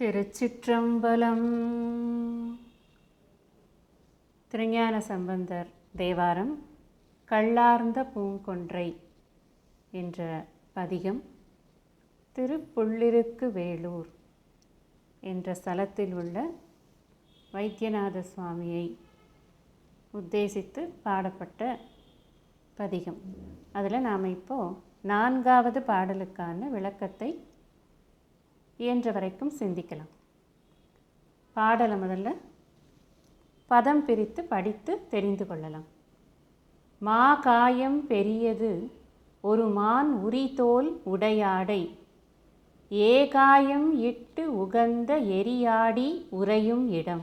திருச்சிற்றம்பலம். திருஞான சம்பந்தர் தேவாரம் கள்ளார்ந்த பூங்கொன்றை என்ற பதிகம் திருப்புள்ளிருக்கு வேலூர் என்ற ஸ்தலத்தில் உள்ள வைத்தியநாத சுவாமியை உத்தேசித்து பாடப்பட்ட பதிகம். அதில் நாம் இப்போது நான்காவது பாடலுக்கான விளக்கத்தை இயன்ற வரைக்கும் சிந்திக்கலாம். பாடலை முதல்ல பதம் பிரித்து படித்து தெரிந்து கொள்ளலாம். மா காயம் பெரியது ஒரு மான் உரிதோல் உடையாடை. ஏகாயம் இட்டு உகந்த எரியாடி உறையும் இடம்.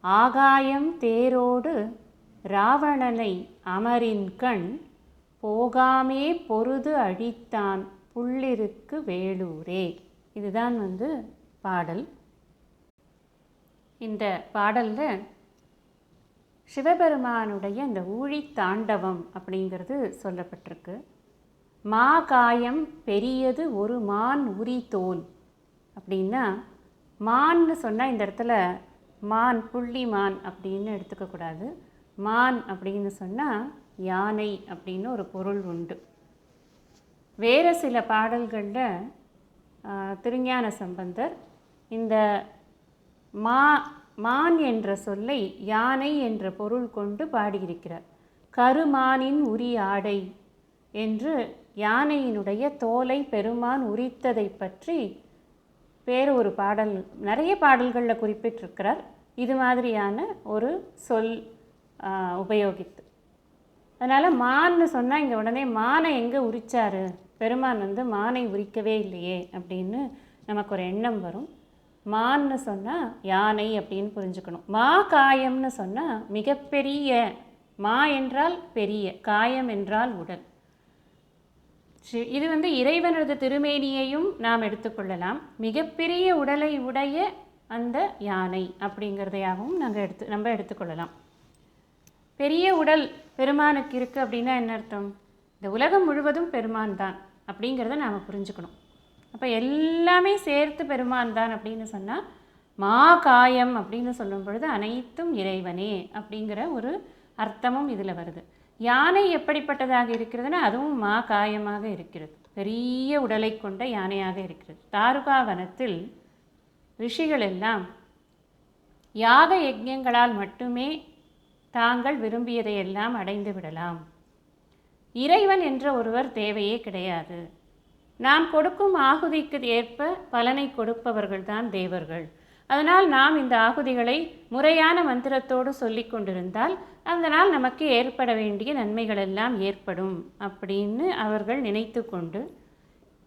ஆகாயம் தேரோடு ராவணனை அமரின் கண் போகாமே பொருது அழித்தான் புள்ளிருக்கு வேலூரே. இதுதான் வந்து பாடல். இந்த பாடலில் சிவபெருமானுடைய இந்த ஊழி தாண்டவம் அப்படிங்கிறது சொல்லப்பட்டிருக்கு. மா காயம் பெரியது ஒரு மான் உரி தோல் அப்படின்னா மான்னு சொன்னால் இந்த இடத்துல மான் புள்ளி மான் அப்படின்னு எடுத்துக்கக்கூடாது மான் அப்படின்னு சொன்னால் யானை அப்படின்னு ஒரு பொருள் உண்டு. வேறு சில பாடல்களில் திருஞான சம்பந்தர் இந்த மா மான் என்ற சொல்லை யானை என்ற பொருள் கொண்டு பாடியிருக்கிறார். கருமானின் உரி ஆடை என்று யானையினுடைய தோலை பெருமான் உரித்ததை பற்றி வேறு ஒரு பாடல் நிறைய பாடல்களில் குறிப்பிட்டிருக்கிறார். இது மாதிரியான ஒரு சொல் உபயோகித்து. அதனால் மான்னு சொன்னால் இங்கே உடனே மானை எங்கே உரிச்சாரு? பெருமான் வந்து மானை உரிக்கவே இல்லையே அப்படின்னு நமக்கு ஒரு எண்ணம் வரும். மான்னு சொன்னால் யானை அப்படின்னு புரிஞ்சுக்கணும். மா காயம்னு சொன்னால் மிகப்பெரிய மா என்றால் பெரிய காயம் என்றால் உடல். இது வந்து இறைவனது திருமேனியையும் நாம் எடுத்துக்கொள்ளலாம். மிகப்பெரிய உடலை உடைய அந்த யானை அப்படிங்கிறதையாகவும் நாங்கள் எடுத்து நம்ம எடுத்துக்கொள்ளலாம். பெரிய உடல் பெருமானுக்கு இருக்குது அப்படின்னா என்ன அர்த்தம்? இந்த உலகம் முழுவதும் பெருமான் தான். அப்படிங்கிறத நாம் புரிஞ்சுக்கணும். அப்போ எல்லாமே சேர்த்து பெருமான் தான் அப்படின்னு சொன்னால் மா காயம் அப்படின்னு சொல்லும் பொழுது அனைத்தும் இறைவனே அப்படிங்கிற ஒரு அர்த்தமும் இதில் வருது. யானை எப்படிப்பட்டதாக இருக்கிறதுனா அதுவும் மா காயமாக இருக்கிறது. பெரிய உடலை கொண்ட யானையாக இருக்கிறது. தாருகாவனத்தில் ரிஷிகள் எல்லாம் யாக யஜ்யங்களால் மட்டுமே தாங்கள் விரும்பியதையெல்லாம் அடைந்து விடலாம். இறைவன் என்ற ஒருவர் தேவையே கிடையாது. நாம் கொடுக்கும் ஆகுதிக்கு ஏற்ப பலனை கொடுப்பவர்கள்தான் தேவர்கள். அதனால் நாம் இந்த ஆகுதிகளை முறையான மந்திரத்தோடு சொல்லி கொண்டிருந்தால் அதனால் நமக்கு ஏற்பட வேண்டிய நன்மைகள் எல்லாம் ஏற்படும் அப்படின்னு அவர்கள் நினைத்து கொண்டு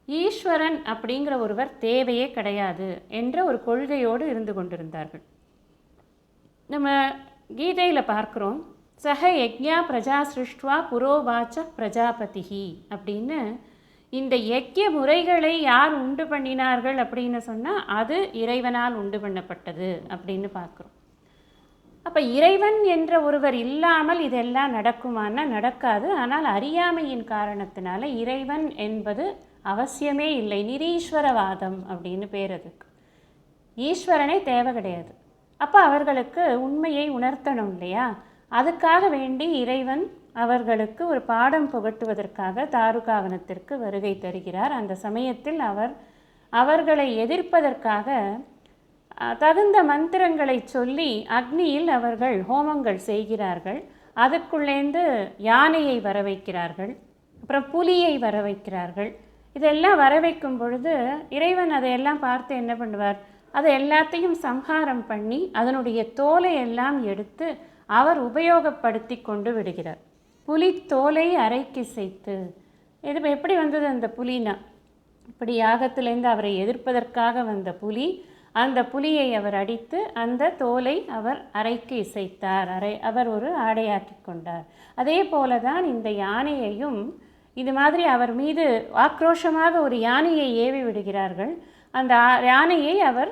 ஈஸ்வரன் அப்படிங்கிற ஒருவர் தேவையே கிடையாது என்ற ஒரு கொள்கையோடு இருந்து கொண்டிருந்தார்கள். நம்ம கீதையில் பார்க்குறோம் சக யக்ஞா பிரஜா சிருஷ்டுவா புரோவாச்ச பிரஜாபதிஹி அப்படின்னு இந்த யக்கிய முறைகளை யார் உண்டு பண்ணினார்கள் அப்படின்னு சொன்னால் அது இறைவனால் உண்டு பண்ணப்பட்டது அப்படின்னு பார்க்குறோம். அப்போ இறைவன் என்ற ஒருவர் இல்லாமல் இதெல்லாம் நடக்குமானா நடக்காது. ஆனால் அறியாமையின் காரணத்தினால இறைவன் என்பது அவசியமே இல்லை. நிரீஸ்வரவாதம் அப்படின்னு பேர் அதுக்கு. ஈஸ்வரனே தேவை கிடையாது. அப்போ அவர்களுக்கு உண்மையை உணர்த்தணும் இல்லையா? அதுக்காக வேண்டி இறைவன் அவர்களுக்கு ஒரு பாடம் புகட்டுவதற்காக தாருகாவனத்திற்கு வருகை தருகிறார். அந்த சமயத்தில் அவர் அவர்களை எதிர்ப்பதற்காக தகுந்த மந்திரங்களை சொல்லி அக்னியில் அவர்கள் ஹோமங்கள் செய்கிறார்கள். அதுக்குள்ளேந்து யானையை வர வைக்கிறார்கள் அப்புறம் புலியை வர வைக்கிறார்கள் இதெல்லாம் வர வைக்கும் பொழுது இறைவன் அதையெல்லாம் பார்த்து என்ன பண்ணுவார்? அதை எல்லாத்தையும் சம்ஹாரம் பண்ணி அதனுடைய தோலை எல்லாம் எடுத்து அவர் உபயோகப்படுத்தி கொண்டு விடுகிறார். புலி தோலை அரைக்கு செய்து இது எப்படி வந்தது அந்த புலினா? இப்படி யாகத்திலேருந்து அவரை எதிர்ப்பதற்காக வந்த புலி அந்த புலியை அவர் அடித்து அந்த தோலை அவர் அரைக்கு இசைத்தார். அரை அவர் ஒரு ஆடையாக்கி கொண்டார். அதே போல தான் இந்த யானையையும் இது மாதிரி அவர் மீது ஆக்ரோஷமாக ஒரு யானையை ஏவி விடுகிறார்கள். அந்த யானையை அவர்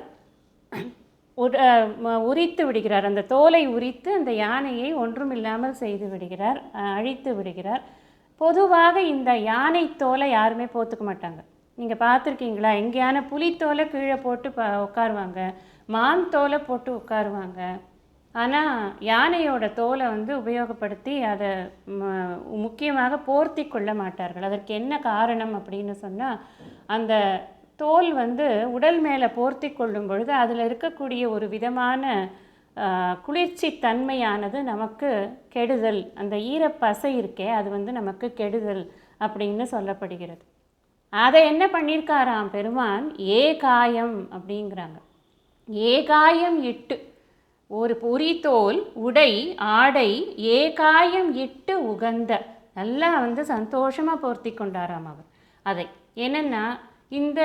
உரித்து விடுகிறார். அந்த தோலை உரித்து அந்த யானையை ஒன்றும் இல்லாமல் செய்து விடுகிறார் அழித்து விடுகிறார். பொதுவாக இந்த யானை தோலை யாருமே போத்துக்க மாட்டாங்க. நீங்கள் பார்த்துருக்கீங்களா? எங்கேயான புலித்தோலை கீழே போட்டு ப உட்காருவாங்க. மான் தோலை போட்டு உட்காருவாங்க. ஆனால் யானையோட தோலை வந்து உபயோகப்படுத்தி அதை முக்கியமாக போர்த்தி கொள்ள மாட்டார்கள். அதற்கு என்ன காரணம் அப்படின்னு சொன்னால் அந்த தோல் வந்து உடல் மேலே போர்த்தி கொள்ளும் பொழுது அதில் இருக்கக்கூடிய ஒரு விதமான குளிர்ச்சி தன்மையானது நமக்கு கெடுதல். அந்த ஈரப்பசை இருக்கே அது வந்து நமக்கு கெடுதல் அப்படின்னு சொல்லப்படுகிறது. அதை என்ன பண்ணியிருக்காராம் பெருமான்? ஏகாயம் அப்படிங்கிறாங்க. ஏகாயம் இட்டு ஒரு பொறித்தோல் உடை ஆடை ஏகாயம் இட்டு உகந்த நல்லா வந்து சந்தோஷமாக போர்த்தி கொண்டாராம் அவர். அதை என்னென்னா இந்த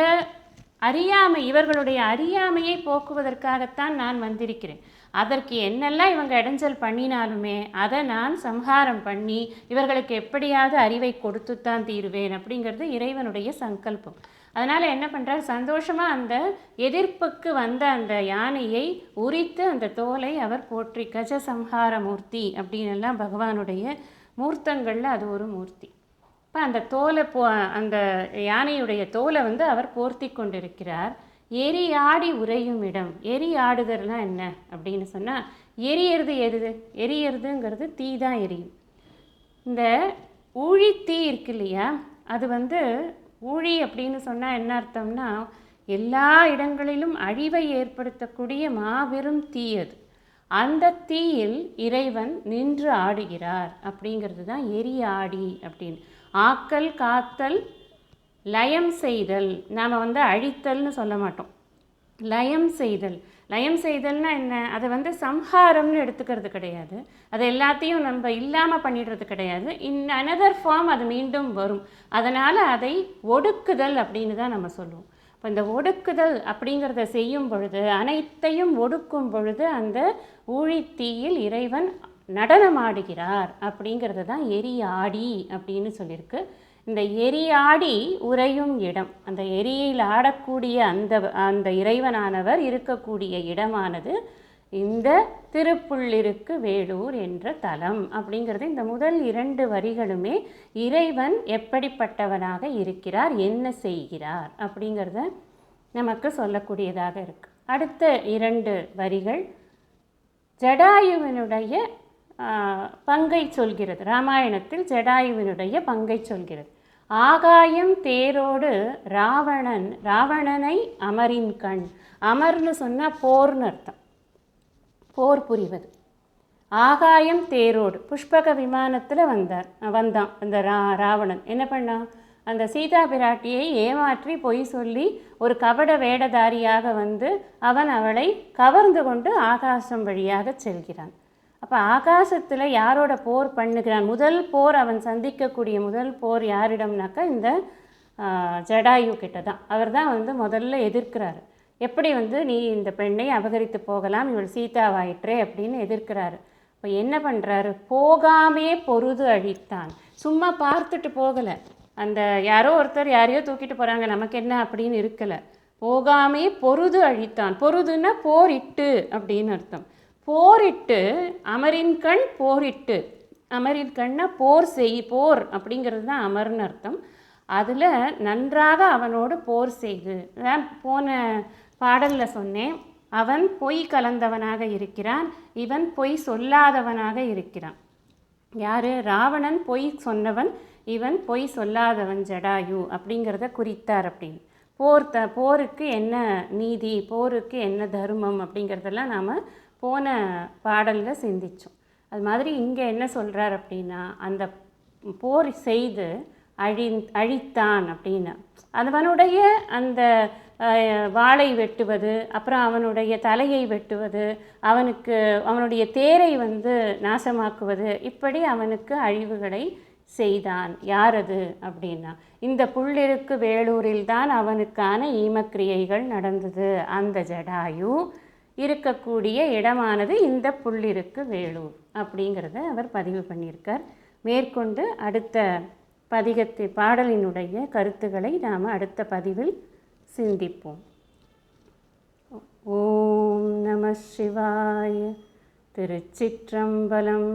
அறியாமை இவர்களுடைய அறியாமையை போக்குவதற்காகத்தான் நான் வந்திருக்கிறேன். அதற்கு என்னெல்லாம் இவங்க இடைஞ்சல் பண்ணினாலுமே அதை நான் சம்ஹாரம் பண்ணி இவர்களுக்கு எப்படியாவது அறிவை கொடுத்துத்தான் தீருவேன் அப்படிங்கிறது இறைவனுடைய சங்கல்பம். அதனால் என்ன பண்ணுறார் சந்தோஷமாக அந்த எதிர்ப்புக்கு வந்த அந்த யானையை உரித்து அந்த தோலை அவர் போற்றி கஜ சம்ஹார மூர்த்தி அப்படின்னு எல்லாம் பகவானுடைய மூர்த்தங்களில் அது ஒரு மூர்த்தி. அப்போ அந்த தோலை போ அந்த யானையுடைய தோலை வந்து அவர் போர்த்தி கொண்டிருக்கிறார். எரி ஆடி உறையும் இடம். எரி ஆடுதல்னா என்ன? அப்படின்னு சொன்னால் எரியறது எது எரியறதுங்கிறது தீ தான் எரியும். இந்த ஊழி தீ இருக்கு இல்லையா? அது வந்து ஊழி அப்படின்னு சொன்னால் என்ன அர்த்தம்னா எல்லா இடங்களிலும் அழிவை ஏற்படுத்தக்கூடிய மாபெரும் தீ அது. அந்த தீயில் இறைவன் நின்று ஆடுகிறார் அப்படிங்கிறது தான் எரி ஆடி அப்படின்னு. ஆக்கல் காத்தல் லயம் செய்தல். நாம் வந்து அழித்தல்னு சொல்ல மாட்டோம். லயம் செய்தல். லயம் செய்தல்னா என்ன? அதை வந்து சம்ஹாரம்னு எடுத்துக்கிறது கிடையாது. அது எல்லாத்தையும் நம்ம இல்லாமல் பண்ணிடுறது கிடையாது. இன் அனதர் ஃபார்ம் அது மீண்டும் வரும். அதனால் அதை ஒடுக்குதல் அப்படின்னு தான் நம்ம சொல்லுவோம். இப்போ இந்த ஒடுக்குதல் அப்படிங்கிறத செய்யும் பொழுது அனைத்தையும் ஒடுக்கும் பொழுது அந்த ஊழித்தீயில் இறைவன் நடனமாடுகிறார் அப்படிங்கிறது தான் எரி ஆடி அப்படின்னு சொல்லியிருக்கு. இந்த எரியாடி உறையும் இடம். அந்த எரியில் ஆடக்கூடிய அந்த அந்த இறைவனானவர் இருக்கக்கூடிய இடமானது இந்த திருப்புள்ளிருக்கு வேலூர் என்ற தலம் அப்படிங்கிறது இந்த முதல் இரண்டு வரிகளுமே இறைவன் எப்படிப்பட்டவனாக இருக்கிறார் என்ன செய்கிறார் அப்படிங்கிறத நமக்கு சொல்லக்கூடியதாக இருக்கு. அடுத்த இரண்டு வரிகள் ஜடாயுவினுடைய பங்கை சொல்கிறது. ராமாயணத்தில் ஜடாயுவினுடைய பங்கை சொல்கிறது. ஆகாயம் தேரோடு ராவணன் ராவணனை அமரின் கண். அமர்னு சொன்னால் போர்னு அர்த்தம். போர் புரிவது. ஆகாயம் தேரோடு புஷ்பக விமானத்தில் வந்தார் வந்தான் அந்த ரா ராவணன். என்ன பண்ணான் அந்த சீதா பிராட்டியை ஏமாற்றி பொய் சொல்லி ஒரு கபட வேடதாரியாக வந்து அவன் அவளை கவர்ந்து கொண்டு ஆகாசம் வழியாக செல்கிறான். அப்போ ஆகாசத்தில் யாரோட போர் பண்ணுகிறான்? முதல் போர் அவன் சந்திக்கக்கூடிய முதல் போர் யாரிடம்னாக்கா இந்த ஜடாயு கிட்ட தான் அவர் தான் வந்து முதல்ல எதிர்க்கிறாரு. எப்படி வந்து நீ இந்த பெண்ணை அபகரித்து போகலாம் இவள் சீதாவாயிற்றே அப்படின்னு எதிர்க்கிறாரு. இப்போ என்ன பண்ணுறாரு போகாமே பொருது அழித்தான். சும்மா பார்த்துட்டு போகலை. அந்த யாரோ ஒருத்தர் யாரையோ தூக்கிட்டு போகிறாங்க நமக்கு என்ன அப்படின்னு இருக்கலை. போகாமே பொருது அழித்தான். பொருதுன்னா போரிட்டு அப்படின்னு அர்த்தம். போரிட்டு அமரின் கண் போரிட்டு. அமரின் போர் செய் போர் அப்படிங்கிறது தான் அமர்னு அர்த்தம். அதில் நன்றாக அவனோடு போர் செய்து. அதான் போன பாடலில் சொன்னேன் அவன் பொய் கலந்தவனாக இருக்கிறான் இவன் பொய் சொல்லாதவனாக இருக்கிறான். யார்? ராவணன் பொய் சொன்னவன் இவன் பொய் சொல்லாதவன் ஜடாயு அப்படிங்கிறத குறித்தார் அப்படின்னு. போர் த போருக்கு என்ன நீதி போருக்கு என்ன தர்மம் அப்படிங்கிறதெல்லாம் நாம் போன பாடலில் சிந்திச்சோம். அது மாதிரி இங்கே என்ன சொல்கிறார் அப்படின்னா அந்த போர் செய்து அழி அழித்தான் அப்படின்னு. அவனுடைய அந்த வாளை வெட்டுவது அப்புறம் அவனுடைய தலையை வெட்டுவது அவனுக்கு அவனுடைய தேரை வந்து நாசமாக்குவது இப்படி அவனுக்கு அழிவுகளை செய்தான். யார் அது அப்படின்னா இந்த புள்ளிருக்கு வேலூரில் தான் அவனுக்கான ஈமக்கிரியைகள் நடந்தது. அந்த ஜடாயு இருக்கக்கூடிய இடமானது இந்த புள்ளிருக்கு வேலூர் அப்படிங்கிறத அவர் பதிவு பண்ணியிருக்கார். மேற்கொண்டு அடுத்த பதிகத்து பாடலினுடைய கருத்துக்களை நாம் அடுத்த பதிவில் சிந்திப்போம். ஓம் நம சிவாய திருச்சிற்றம்பலம்.